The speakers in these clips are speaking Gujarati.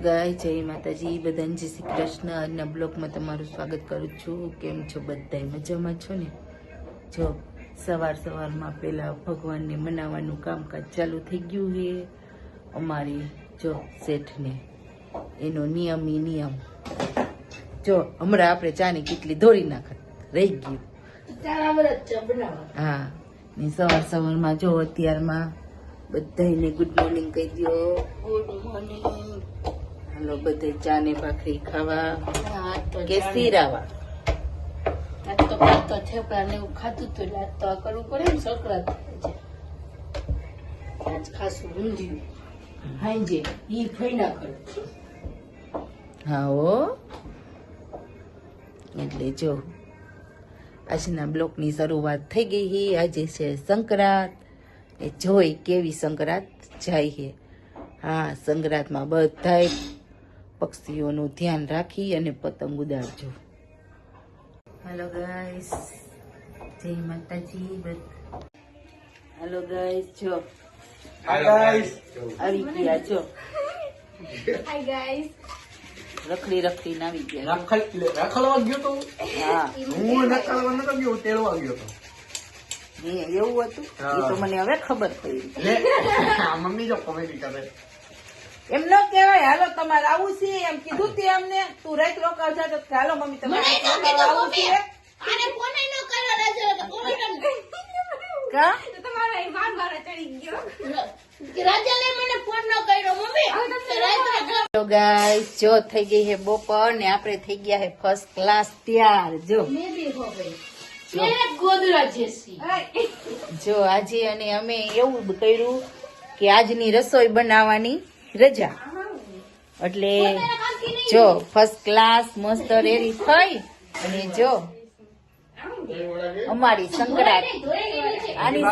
ગાય જય માતાજી બધાને જય શ્રી કૃષ્ણ. આજના બ્લોગમાં તમારું સ્વાગત કરું છું. કેમ છો બધાય? મજામાં છો ને? જો સવાર સવારમાં પેલા ભગવાનને મનાવવાનું કામકાજ ચાલુ થઈ ગયું છે. અમારી જો શેઠને એનો નિયમ ઈ નિયમ. જો હમણાં આપણે ચાની કેટલી દોરી નાખત રહી ગયું. હા. ને સવાર સવારમાં જો અત્યારમાં બધાને ગુડ મોર્નિંગ કહી દો ગુડ મોર્નિંગ હાલો બધે ચા ને ભાખરી ખાવા. કે શીરાવા? તો કાલ તો થેપલા ને એવું ખાધું તો એટલે આજ તો આ કરવું પડે ને સંક્રાંત આજ ખાસું ઊંધ્યું. હાંજે ઈ ફૈના કરો હા હો. એટલે જો આજના બ્લોકની શરૂઆત થઈ ગઈ હી. આજે છે સંક્રાંત. એ જોઈ કેવી સંક્રાંત જાય હે. હા સંક્રાંતમાં બધાય પક્ષીઓનું ધ્યાન રાખી અને પતંગ ઉડાડજો. હેલો ગાઈસ જય માતાજી. બધ હાલો ગાઈસ જો. ગયા જો. હાય ગાઈસ રખડી રખડી આવી ગયા રખડ રખડવા ગયો તો? હા. હું નકાલવા નતો ગયો તેડવા ગયો તો. એવું હતું? એ તો મને હવે ખબર પડી. લે. મમ્મી જો કોમેડી કરે. એમ ન કહેવાય હાલો તમારે આવું છે એમ કીધું તે અમને તું રાત રોકાવ જા તો હાલો મમ્મી તમારે આવું છે? આને ફોન ન કર્યો રાજો કા? રાજાને મને ફોન ન કર્યો મમ્મી. તો ગાઈસ જો થઈ ગઈ હે બપોર ને આપણે થઈ ગયા હે ફર્સ્ટ ક્લાસ ત્યાર જો. મેં બી હો ગઈ. જો. આજે અને અમે એવું કર્યું કે આજની રસોઈ બનાવવાની. રજા. એટલે જો ફર્સ્ટ ક્લાસ મસ્ત રેરી થઈ અને જો અમારી સંક્રાંત. આની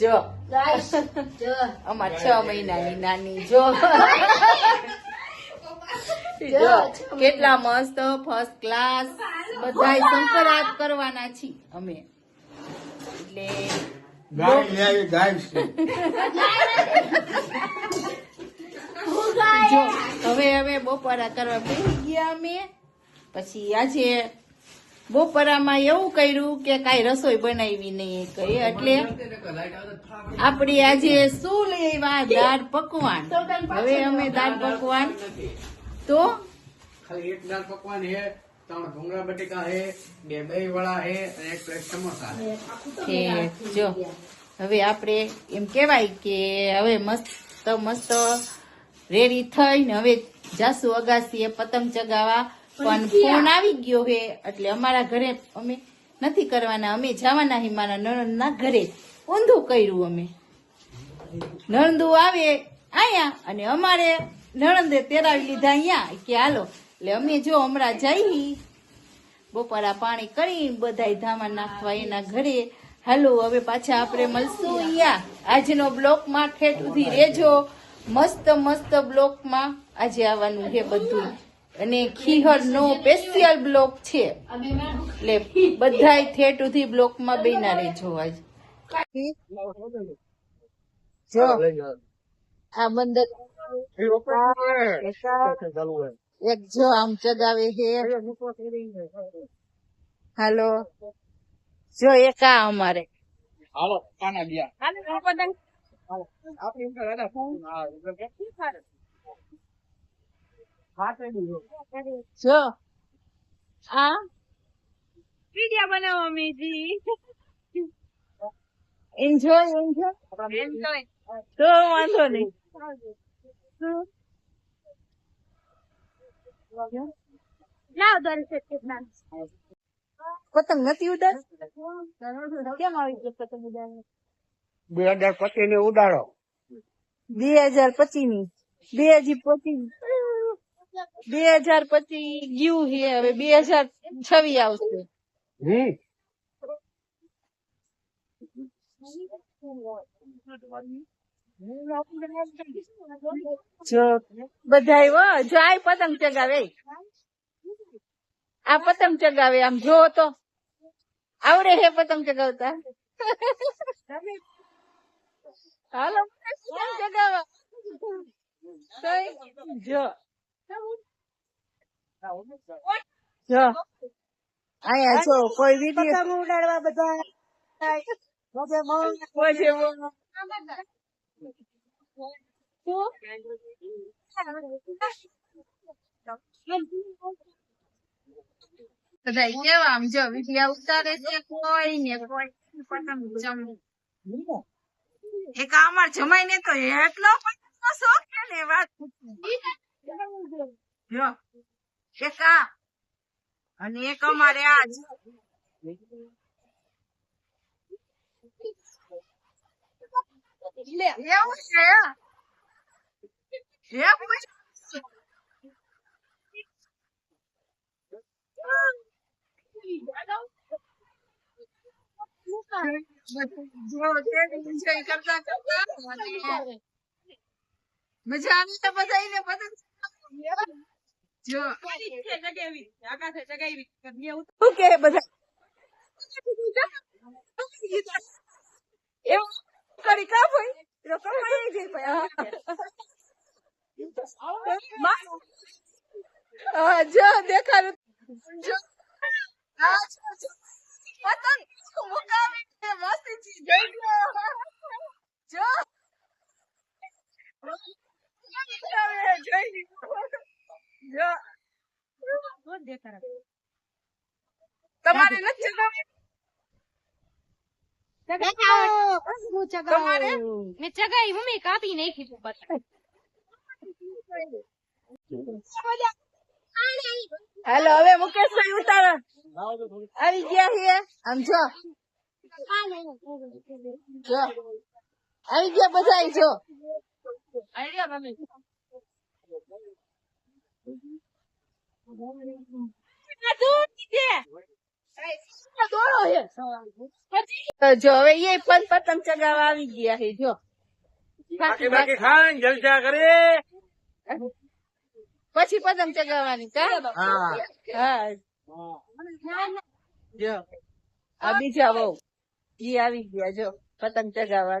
જો અમાર છ મહિનાની નાની જો. કેટલા મસ્ત ફર્સ્ટ ક્લાસ બધાય સંકરાત કરવાના છીએ અમે. એટલે ગાય ગાય છે. હવે હવે બપોરા કરવા બેસી ગયા અમે. પછી આજે બપોરામાં એવું કર્યું કે કાંઈ રસોઈ બનાવી નહીં કઈ એટલે આપણે આજે શું લેવા? દાળ પકવાન. હવે અમે દાળ પકવાન. તો? ખાલી એક દાળ પકવાન હે ત્રણ ભૂંગળા બટેકા હે બે દહીં વડા હે અને એક પ્લેટ સમોસા હે. જો. હવે આપણે એમ કહેવાય કે હવે મસ્ત મસ્ત રેડી થઈને હવે જાસુ અગાસીએ પતંગ ચગાવવા. પણ ફોન આવી ગયો હે એટલે અમારા ઘરે અમે નથી કરવાના અમે જવાના હી મારા નણંદના ઘરે. ઊંધું કર્યું અમે. નણંદુ આવે અહીંયા અને અમારે નણંદે તેરાવી લીધા અહીંયા કે હાલો. એટલે અમે જો હમણાં જઈ બપોરા પાણી કરી બધા ધામા નાખવા એના ઘરે. હાલો હવે પાછા આપણે મળશું અહીંયા. આજનો બ્લોકમાં ઠેઠ સુધી રેજો મસ્ત મસ્ત બ્લોકમાં આજે આવવાનું છે બધું. અને ખીહર નો સ્પેશિયલ બ્લોક છે. એટલે બધા ઠેઠ સુધી બ્લોકમાં બેના રેજો આજ. જો. આ મંદિર એક જો આમ ચગાવે હે. હાલો. જો એક આ અમારે. હાલો કાના ગયા. હાલો આપણી ઉપર દાદા હા હાથ એડી જો જો. આ? વિડિયા બનાવો મેજી એન્જોય એન્જોય તો વાંધો નહીં. લાવ દર્શક છે પતંગ નથી ઉડાડ કેમ આવી ગયો પતંગ ઉડાડ બે હજાર પચીસ ને ઉડાડો. બે હજાર પચીસની બે હજી પચીસ. બે હજાર પચીસ ગયું છે હવે બે હજાર છવી આવશે. હમ. આ પતંગ ચગાવે. આ પતંગ ચગાવે આમ જો તો. આવડે હે પતંગ ચગાવતા? હાલો ચગાવવા જો. જો. અહીંયા જો કોઈ વીડિયો ઉડાડવા બધા બધા કેવા આમ જો વીડિયો ઉતારે છે કોઈ ને કોઈ પતંગ જમ એક અમાર જમાઈ ને તો એટલો પતંગનો શોખ છે ને વાત જો એક આ અને એક અમારે આ જ એવું છે એવું boy. મજા આવી તો શું કે બધા એવું કરી કા ભાઈ એ તો કમાઈ જાય ભાઈ હા જો દેખાડું જો આ જો, જો. પતંગ મુકાવી છે મસ્તી ચીજ જોઈ લો જો મુકાવી, જોઈ લો. જો તમારે નથી જગાવી? તમારે મેં ચગાઈ મમ્મી કાપી નાખી તું પતંગ હાલો, હવે મુકેશભાઈ ઉતારો. આવી ગયા છીએ. આમ જો. આવી ગયા બધા જો. જો પતંગ ચગાવવા આવી ગયા છે, જો. બાકી બાકી ખાન જલસા કરે પછી પતંગ ચગાવવાની કા હા હા જો આ બીજા બહુ ઈ આવી ગયા જો પતંગ ચગાવવા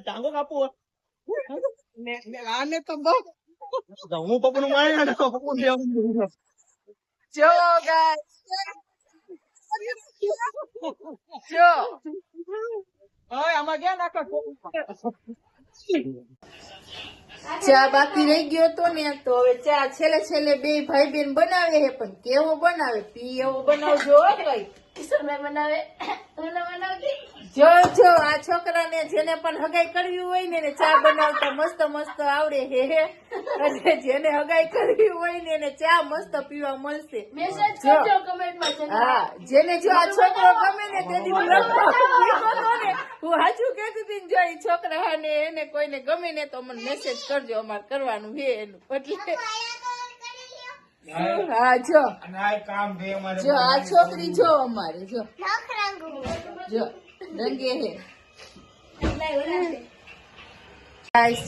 ટાંગો કાપવો આને તો બહુ હું પપ્પુ મારે પપ્પુ જો ગાઈસ. જો. આમાં ક્યાં નાખો? ચા બાકી રહી ગયો તો ને તો હવે ચા છેલ્લે છેલ્લે બે ભાઈ બેન બનાવે છે પણ કેવો બનાવે? પી એવો બનાવજો હો ભાઈ. બનાવે. બનાવતી જો જો આ છોકરાને જેને પણ હગાઈ કરવી હોય ને એને ચા બનાવતા મસ્ત મસ્ત આવડે હે હે. અને જેને હગાઈ કરવી હોય ને એને ચા મસ્ત પીવા મળશે. મેસેજ જો. કરજો કમેન્ટમાં છે હા જેને જો આ છોકરો ગમે ને તેથી હું ને સાચું કહેતી હતી જો એ છોકરા ને એને કોઈને ગમે ને તો મને મેસેજ કરજો અમારે કરવાનું હે એનું. એટલે હા. જો. અમારે જો આ છોકરી જો અમારે જો. જો. રંગે હે.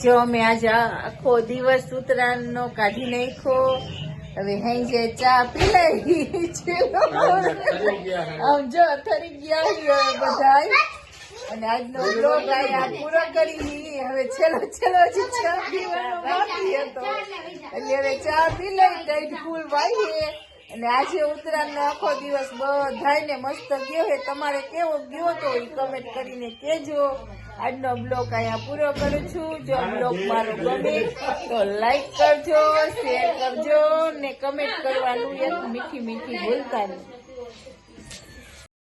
જો અમે આજે આખો દિવસ ઉત્તરાયણનો કાઢી નાખ્યો. હવે હેંજે ચા પી લઈ આમ જો થરી ગયા બધા અને આજનો બ્લોગ આ પૂરો કરી હવે છેલ્લો છેલ્લો જ ચા પીવાનો બાકી હતો. એટલે હવે ચા પી લઈ ગઈ ફૂલ વાઈએ અને આજે ઉત્તરાયણનો આખો દિવસ બધાને મસ્ત ગયો હે તમારે કેવો ગયો તો એ કમેન્ટ કરીને કેજો આજનો બ્લોગ અહીંયા પૂરો કરું છું. જો બ્લોગ મારો ગમે તો લાઈક કરજો શેર કરજો ને કમેન્ટ કરવાનું એક મીઠી મીઠી ભૂલતા નહીં.